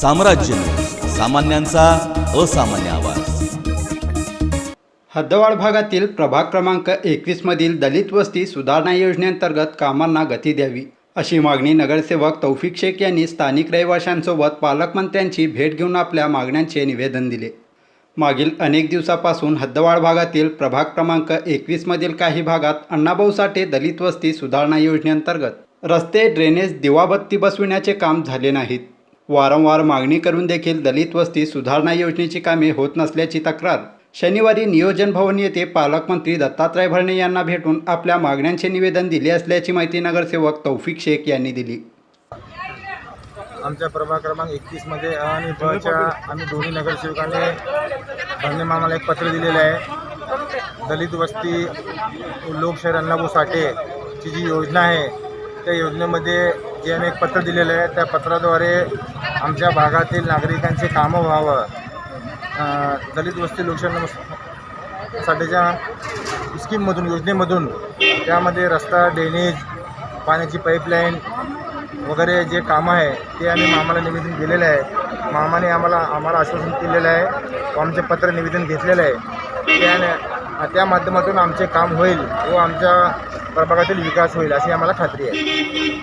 साम्राज्य सामान्यांचा असामान्य आवाज. हद्दवाड भागातील प्रभाग क्रमांक एकवीसमधील दलित वस्ती सुधारणा योजनेअंतर्गत कामांना गती द्यावी अशी मागणी नगरसेवक तौफिक शेख यांनी स्थानिक रहिवाशांसोबत पालकमंत्र्यांची भेट घेऊन आपल्या मागण्यांचे निवेदन दिले. मागील अनेक दिवसापासून हद्दवाड भागातील प्रभाग क्रमांक एकवीसमधील काही भागात अण्णाभाऊ साठे दलित वस्ती सुधारणा योजनेअंतर्गत रस्ते ड्रेनेज दिवाबत्ती बसविण्याचे काम झाले नाहीत. वारंवार मागणी करून देखील दलित वस्ती सुधारणा योजनेची कामे होत नसल्याची तक्रार. शनिवारी नियोजन भवन येथे पालकमंत्री दत्तात्रय भरणे यांना भेटून आपल्या मागण्यांचे निवेदन दिले असल्याची माहिती नगरसेवक तौफिक शेख यांनी दिली. आमच्या प्रभाग क्रमांक एकतीसमध्ये अ आणि बच्या आम्ही दोन्ही नगरसेवकांनी भरणे मामाला एक पत्र दिलेलं आहे. दलित वस्ती लोकशाहीर अण्णाभाऊ साठेची जी योजना आहे त्या योजनेमध्ये जे आम्ही एक पत्र दिलेलं आहे त्या पत्राद्वारे आमच्या भागातील नागरिकांचे कामं व्हावं. दलित वस्ती लोकशाही साठीच्या स्कीममधून योजनेमधून त्यामध्ये रस्ता ड्रेनेज पाण्याची पाईपलाईन वगैरे जे कामं आहे ते आम्ही मामाला निवेदन दिलेलं आहे. मामाने आम्हाला आम्हाला आश्वासन दिलेलं आहे. व आमचे पत्र निवेदन घेतलेलं आहे. त्याने त्या माध्यमातून आमचे काम होईल व आमच्या प्रभागातील विकास होईल अशी आम्हाला खात्री आहे.